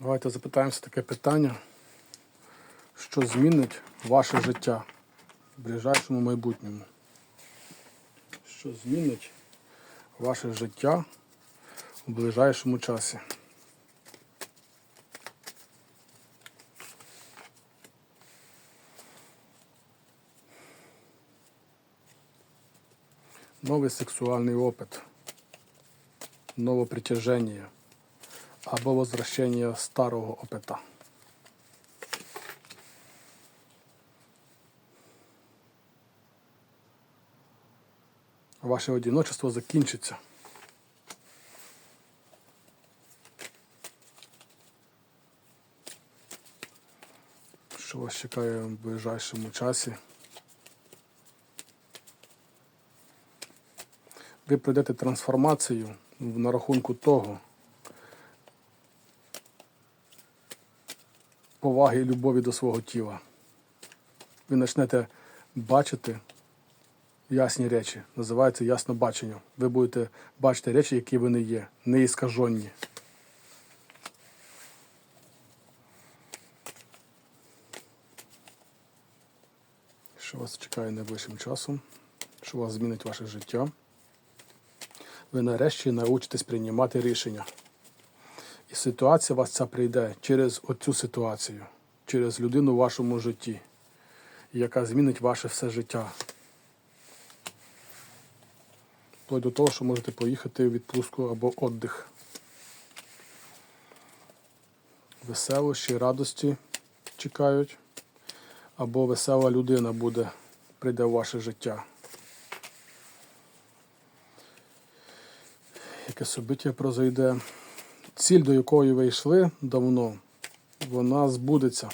Давайте запитаємося таке питання, що змінить ваше життя в ближайшому майбутньому. Що змінить ваше життя у ближайшому часі? Новий сексуальний опит, нове притяження або возвращення старого опита. Ваше одиночество закінчиться. Що вас чекає в ближайшому часі? Ви пройдете трансформацію на рахунку того, поваги і любові до свого тіла. Ви почнете бачити ясні речі. Називається яснобачення. Ви будете бачити речі, які вони є, не іскажені. Що вас чекає найближчим часом? Що вас змінить ваше життя? Ви нарешті научитесь приймати рішення. І ситуація у вас ця прийде через оцю ситуацію, через людину в вашому житті, яка змінить ваше все життя. Вплоть до того, що можете поїхати в відпустку або віддих. Веселощі, радості чекають, або весела людина буде, прийде в ваше життя. Яке собиття произойде ціль, до якої ви йшли давно, вона збудеться.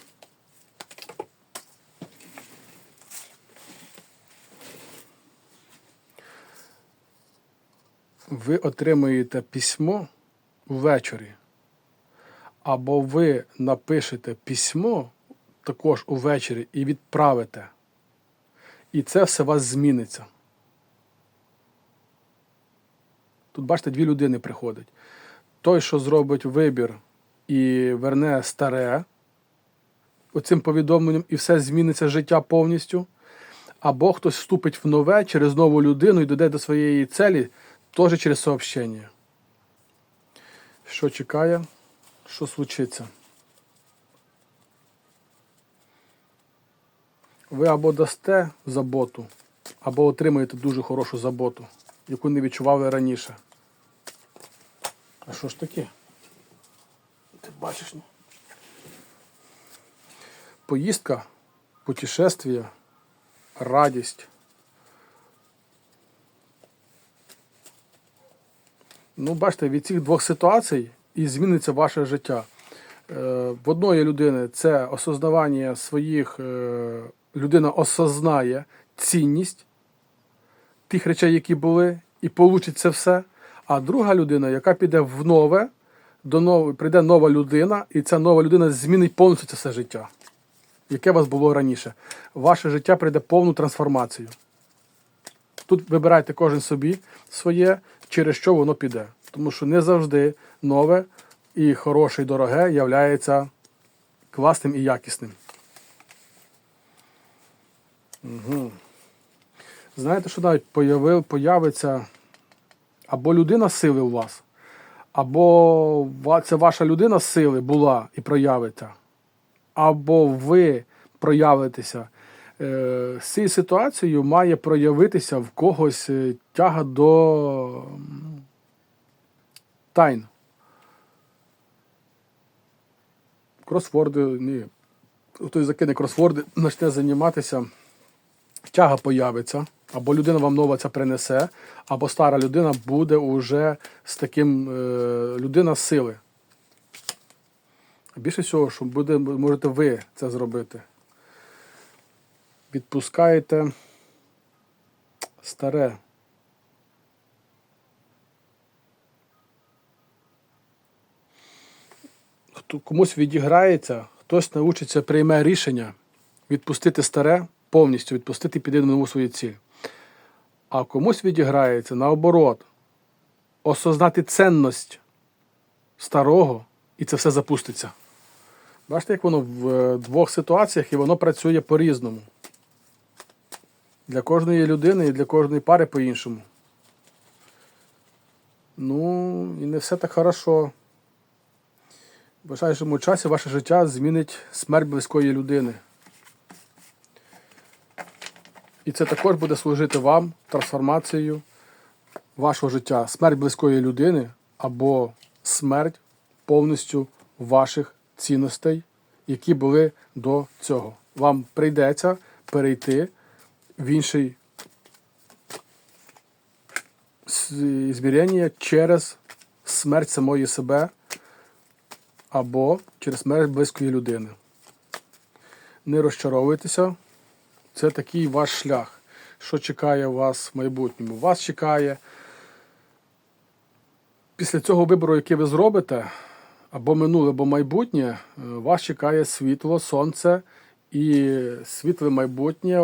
Ви отримуєте письмо ввечері, або ви напишете письмо також увечері і відправите. І це все у вас зміниться. Тут, бачите, дві людини приходять той, що зробить вибір і верне старе оцим повідомленням, і все зміниться життя повністю, або хтось вступить в нове через нову людину і дойде до своєї целі теж через сообщення. Що чекає, що случиться? Ви або дасте заботу, або отримаєте дуже хорошу заботу, яку не відчували раніше. А що ж таке? Ти бачиш? ну? Поїздка, путешествие, радість. Ну, бачите, від цих двох ситуацій і зміниться ваше життя. Е, В одної людини це осознавання своїх, е, людина осознає цінність тих речей, які були, і получить це все. А друга людина, яка піде в нове, до нової, прийде нова людина, і ця нова людина змінить повністю це все життя, яке у вас було раніше. Ваше життя прийде повну трансформацію. Тут вибирайте кожен собі своє, через що воно піде. Тому що не завжди нове і хороше, і дороге являється класним і якісним. Угу. Знаєте, що навіть появив, появиться або людина сили у вас, або це ваша людина сили була і проявиться, або ви проявитеся. Е, З цією ситуацією має проявитися в когось е, тяга до тайн. Кросворди, ні. Хтось закине кросворди, почне займатися, тяга появиться, або людина вам нова це принесе, або стара людина буде уже з таким е, людина сили. Більше всього, що буде, можете ви це зробити. Відпускаєте старе. Хто комусь відіграється, хтось научиться, прийме рішення відпустити старе, повністю відпустити, піде на нову свою ціль. А комусь відіграється наоборот, осознати цінність старого і це все запуститься. Бачите, як воно в е, двох ситуаціях і воно працює по-різному. Для кожної людини і для кожної пари по-іншому. Ну, і не все так хорошо. В ближайшому часі ваше життя змінить смерть близької людини. І це також буде служити вам трансформацією вашого життя. Смерть близької людини або смерть повністю ваших цінностей, які були до цього. Вам прийдеться перейти в інший зміряння через смерть самої себе або через смерть близької людини. Не розчаровуйтеся, це такий ваш шлях. Що чекає вас в майбутньому? Вас чекає після цього вибору, який ви зробите, або минуле, або майбутнє, е, вас чекає світло, сонце і світле майбутнє,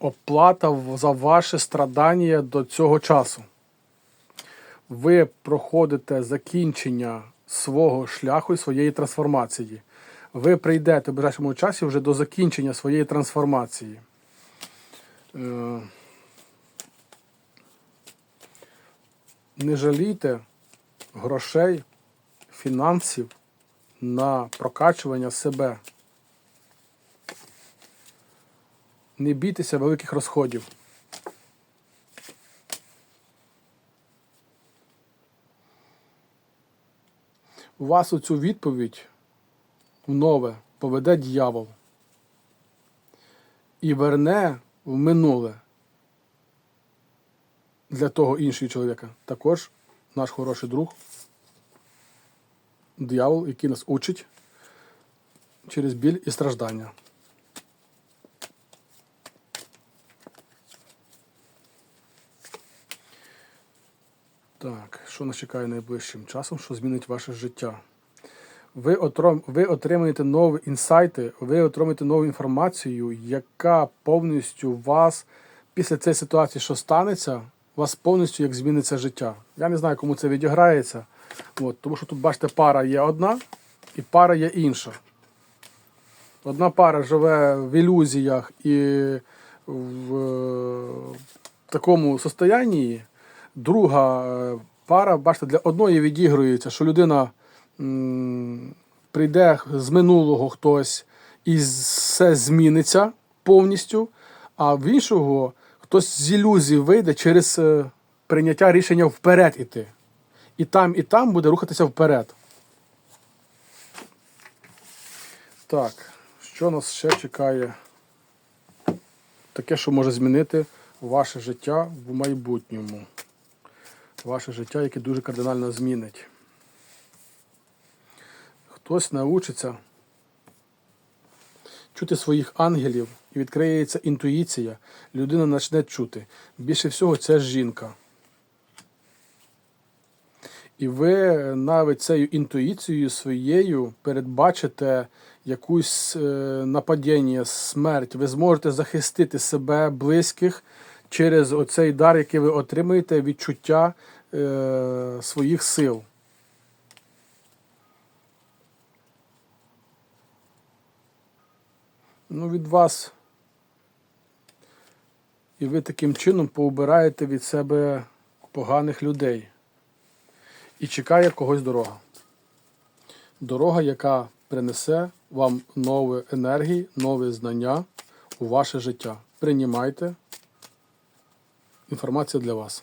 оплата за ваше страдання до цього часу. Ви проходите закінчення свого шляху і своєї трансформації. Ви прийдете в ближайшому часі вже до закінчення своєї трансформації. Е, Не жалійте грошей, фінансів на прокачування себе. Не бійтеся великих розходів. У вас у цю відповідь в нове поведе дьявол і верне в минуле для того іншого чоловіка. Також наш хороший друг, диявол, який нас учить через біль і страждання. Так, що нас чекає найближчим часом, що змінить ваше життя? Ви, отром, ви отримаєте нові інсайти, ви отримаєте нову інформацію, яка повністю вас після цієї ситуації, що станеться, вас повністю як зміниться життя. Я не знаю, кому це відіграється. От, тому що тут, бачите, пара є одна і пара є інша. Одна пара живе в ілюзіях і в е, такому состоянні, друга е, пара, бачите, для одної відігрується, що людина прийде з минулого хтось і все зміниться повністю, а в іншого хтось з ілюзій вийде через е, прийняття рішення вперед іти. І там, і там буде рухатися вперед. Так, що нас ще чекає? Таке, що може змінити ваше життя в майбутньому. Ваше життя, яке дуже кардинально змінить. Хтось научиться чути своїх ангелів і відкриється інтуїція, людина почне чути. Більше всього, це жінка. І ви навіть цією інтуїцією своєю передбачите якусь е, нападіння, смерть. Ви зможете захистити себе, близьких через оцей дар, який ви отримаєте, відчуття е, своїх сил. Ну, від вас. І ви таким чином поубираєте від себе поганих людей. І чекає когось дорога. Дорога, яка принесе вам нові енергії, нові знання у ваше життя. Приймайте. Інформація для вас.